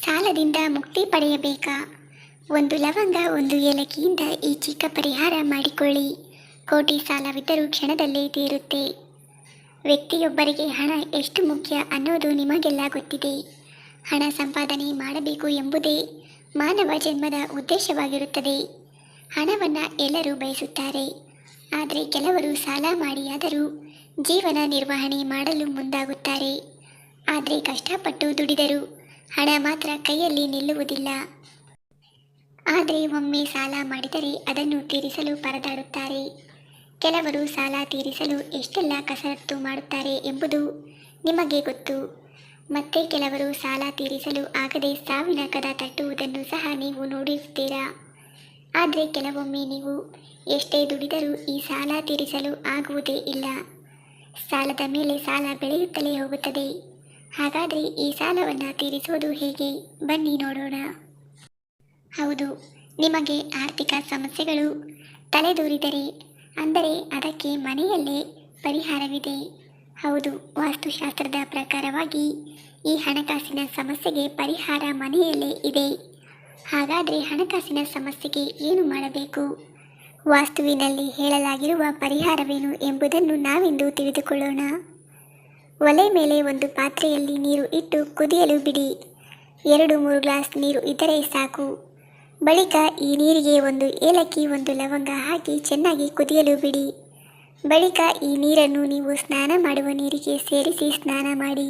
ಸಾಲದಿಂದ ಮುಕ್ತಿ ಪಡೆಯಬೇಕಾ? ಒಂದು ಲವಂಗ, ಒಂದು ಏಲಕ್ಕಿಯಿಂದ ಈ ಚಿಕ್ಕ ಪರಿಹಾರ ಮಾಡಿಕೊಳ್ಳಿ. ಕೋಟಿ ಸಾಲವಿದ್ದರೂ ಕ್ಷಣದಲ್ಲೇ ತೀರುತ್ತೆ. ವ್ಯಕ್ತಿಯೊಬ್ಬರಿಗೆ ಹಣ ಎಷ್ಟು ಮುಖ್ಯ ಅನ್ನೋದು ನಿಮಗೆಲ್ಲ ಗೊತ್ತಿದೆ. ಹಣ ಸಂಪಾದನೆ ಮಾಡಬೇಕು ಎಂಬುದೇ ಮಾನವ ಜನ್ಮದ ಉದ್ದೇಶವಾಗಿರುತ್ತದೆ. ಹಣವನ್ನು ಎಲ್ಲರೂ ಬಯಸುತ್ತಾರೆ. ಆದರೆ ಕೆಲವರು ಸಾಲ ಮಾಡಿಯಾದರೂ ಜೀವನ ನಿರ್ವಹಣೆ ಮಾಡಲು ಮುಂದಾಗುತ್ತಾರೆ. ಆದರೆ ಕಷ್ಟಪಟ್ಟು ದುಡಿದರೂ. ಹಣ ಮಾತ್ರ ಕೈಯಲ್ಲಿ ನಿಲ್ಲುವುದಿಲ್ಲ. ಆದರೆ ಒಮ್ಮೆ ಸಾಲ ಮಾಡಿದರೆ ಅದನ್ನು ತೀರಿಸಲು ಪರದಾಡುತ್ತಾರೆ. ಕೆಲವರು ಸಾಲ ತೀರಿಸಲು ಎಷ್ಟೆಲ್ಲ ಕಸರತ್ತು ಮಾಡುತ್ತಾರೆ ಎಂಬುದು ನಿಮಗೆ ಗೊತ್ತು. ಮತ್ತೆ ಕೆಲವರು ಸಾಲ ತೀರಿಸಲು ಆಗದೆ ಸಾವಿನ ಕದ ತಟ್ಟುವುದನ್ನು ಸಹ ನೀವು ನೋಡಿರುತ್ತೀರಾ? ಆದರೆ ಕೆಲವೊಮ್ಮೆ ನೀವು ಎಷ್ಟೇ ದುಡಿದರೂ ಈ ಸಾಲ ತೀರಿಸಲು ಆಗುವುದೇ ಇಲ್ಲ. ಸಾಲದ ಮೇಲೆ ಸಾಲ ಬೆಳೆಯುತ್ತಲೇ ಹೋಗುತ್ತದೆ. ಹಾಗಾದರೆ ಈ ಸಾಲವನ್ನು ತೀರಿಸುವುದು ಹೇಗೆ? ಬನ್ನಿ ನೋಡೋಣ. ಹೌದು, ನಿಮಗೆ ಆರ್ಥಿಕ ಸಮಸ್ಯೆಗಳು ತಲೆದೂರಿದರೆ ಅಂದರೆ ಅದಕ್ಕೆ ಮನೆಯಲ್ಲೇ ಪರಿಹಾರವಿದೆ. ಹೌದು, ವಾಸ್ತುಶಾಸ್ತ್ರದ ಪ್ರಕಾರವಾಗಿ ಈ ಹಣಕಾಸಿನ ಸಮಸ್ಯೆಗೆ ಪರಿಹಾರ ಮನೆಯಲ್ಲೇ ಇದೆ. ಹಾಗಾದರೆ ಹಣಕಾಸಿನ ಸಮಸ್ಯೆಗೆ ಏನು ಮಾಡಬೇಕು? ವಾಸ್ತುವಿನಲ್ಲಿ ಹೇಳಲಾಗಿರುವ ಪರಿಹಾರವೇನು ಎಂಬುದನ್ನು ನಾವಿಂದು ತಿಳಿದುಕೊಳ್ಳೋಣ. ಒಲೆ ಮೇಲೆ ಒಂದು ಪಾತ್ರೆಯಲ್ಲಿ ನೀರು ಇಟ್ಟು ಕುದಿಯಲು ಬಿಡಿ. ಎರಡು, ಮೂರು ಗ್ಲಾಸ್ ನೀರು ಇದ್ದರೆ ಸಾಕು. ಬಳಿಕ ಈ ನೀರಿಗೆ ಒಂದು ಏಲಕ್ಕಿ, ಒಂದು ಲವಂಗ ಹಾಕಿ ಚೆನ್ನಾಗಿ ಕುದಿಯಲು ಬಿಡಿ. ಬಳಿಕ ಈ ನೀರನ್ನು ನೀವು ಸ್ನಾನ ಮಾಡುವ ನೀರಿಗೆ ಸೇರಿಸಿ ಸ್ನಾನ ಮಾಡಿ.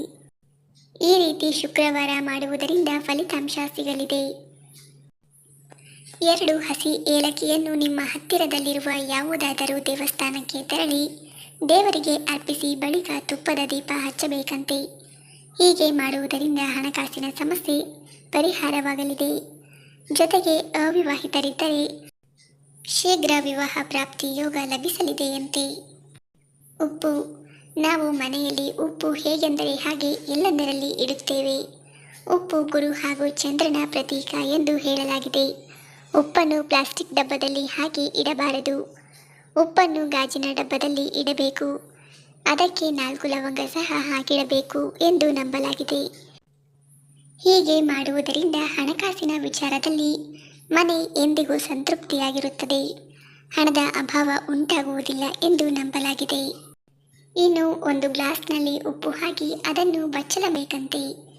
ಈ ರೀತಿ ಶುಕ್ರವಾರ ಮಾಡುವುದರಿಂದ ಫಲಿತಾಂಶ ಸಿಗಲಿದೆ. ಎರಡು ಹಸಿ ಏಲಕ್ಕಿಯನ್ನು ನಿಮ್ಮ ಹತ್ತಿರದಲ್ಲಿರುವ ಯಾವುದಾದರೂ ದೇವಸ್ಥಾನಕ್ಕೆ ತೆರಳಿ ದೇವರಿಗೆ ಅರ್ಪಿಸಿ ಬಳಿಕ ತುಪ್ಪದ ದೀಪ ಹಚ್ಚಬೇಕಂತೆ. ಹೀಗೆ ಮಾಡುವುದರಿಂದ ಹಣಕಾಸಿನ ಸಮಸ್ಯೆ ಪರಿಹಾರವಾಗಲಿದೆ. ಜೊತೆಗೆ ಅವಿವಾಹಿತರಿದ್ದರೆ ಶೀಘ್ರ ವಿವಾಹ ಪ್ರಾಪ್ತಿ ಯೋಗ ಲಭಿಸಲಿದೆಯಂತೆ. ಉಪ್ಪು. ನಾವು ಮನೆಯಲ್ಲಿ ಉಪ್ಪು ಹೇಗೆಂದರೆ ಹಾಗೆ ಎಲ್ಲದರಲ್ಲಿ ಇಡುತ್ತೇವೆ? ಉಪ್ಪು ಗುರು ಹಾಗೂ ಚಂದ್ರನ ಪ್ರತೀಕ ಎಂದು ಹೇಳಲಾಗಿದೆ. ಉಪ್ಪನ್ನು ಪ್ಲಾಸ್ಟಿಕ್ ಡಬ್ಬದಲ್ಲಿ ಹಾಕಿ ಇಡಬಾರದು. ಉಪ್ಪನ್ನು ಗಾಜಿನ ಡಬ್ಬದಲ್ಲಿ ಇಡಬೇಕು. ಅದಕ್ಕೆ ನಾಲ್ಕು ಲವಂಗ ಸಹ ಹಾಕಿಡಬೇಕು ಎಂದು ನಂಬಲಾಗಿದೆ. ಹೀಗೆ ಮಾಡುವುದರಿಂದ ಹಣಕಾಸಿನ ವಿಚಾರದಲ್ಲಿ ಮನೆ ಎಂದಿಗೂ ಸಂತೃಪ್ತಿಯಾಗಿರುತ್ತದೆ. ಹಣದ ಅಭಾವ ಉಂಟಾಗುವುದಿಲ್ಲ ಎಂದು ನಂಬಲಾಗಿದೆ. ಇನ್ನು ಒಂದು ಗ್ಲಾಸ್ನಲ್ಲಿ ಉಪ್ಪು ಹಾಕಿ ಅದನ್ನು ಬಚ್ಚಲಬೇಕಂತೆ.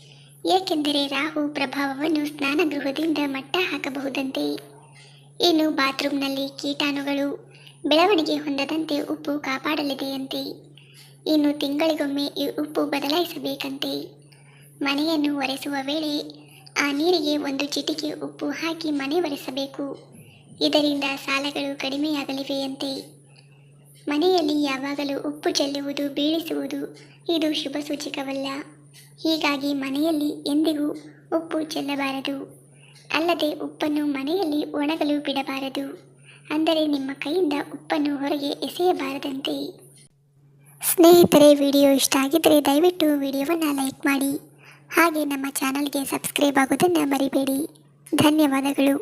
ಏಕೆಂದರೆ ರಾಹು ಪ್ರಭಾವವನ್ನು ಸ್ನಾನಗೃಹದಿಂದ ಮಟ್ಟ ಹಾಕಬಹುದಂತೆ. ಇನ್ನು ಬಾತ್ರೂಮ್ನಲ್ಲಿ ಕೀಟಾಣುಗಳು ಬೆಳವಣಿಗೆ ಹೊಂದದಂತೆ ಉಪ್ಪು ಕಾಪಾಡಲಿದೆಯಂತೆ. ಇನ್ನು ತಿಂಗಳಿಗೊಮ್ಮೆ ಈ ಉಪ್ಪು ಬದಲಾಯಿಸಬೇಕಂತೆ. ಮನೆಯನ್ನು ಒರೆಸುವ ವೇಳೆ ಆ ನೀರಿಗೆ ಒಂದು ಚಿಟಿಕೆ ಉಪ್ಪು ಹಾಕಿ ಮನೆ ಒರೆಸಬೇಕು. ಇದರಿಂದ ಸಾಲಗಳು ಕಡಿಮೆಯಾಗಲಿವೆಯಂತೆ. ಮನೆಯಲ್ಲಿ ಯಾವಾಗಲೂ ಉಪ್ಪು ಚೆಲ್ಲುವುದು, ಬೀಳಿಸುವುದು ಇದು ಶುಭ ಸೂಚಕವಲ್ಲ. ಹೀಗಾಗಿ ಮನೆಯಲ್ಲಿ ಎಂದಿಗೂ ಉಪ್ಪು ಚೆಲ್ಲಬಾರದು. ಅಲ್ಲದೆ ಉಪ್ಪನ್ನು ಮನೆಯಲ್ಲಿ ಒಣಗಲು ಬಿಡಬಾರದು. ಅಂದರೆ ನಿಮ್ಮ ಕೈಯಿಂದ ಉಪ್ಪನ್ನು ಹೊರಗೆ ಎಸೆಯಬಾರದಂತೆ. ಸ್ನೇಹಿತರೆ, ವಿಡಿಯೋ ಇಷ್ಟ ಆಗಿದ್ದರೆ ದಯವಿಟ್ಟು ವಿಡಿಯೋವನ್ನು ಲೈಕ್ ಮಾಡಿ. ಹಾಗೆ ನಮ್ಮ ಚಾನಲ್ಗೆ ಸಬ್ಸ್ಕ್ರೈಬ್ ಆಗೋದನ್ನು ಮರಿಬೇಡಿ. ಧನ್ಯವಾದಗಳು.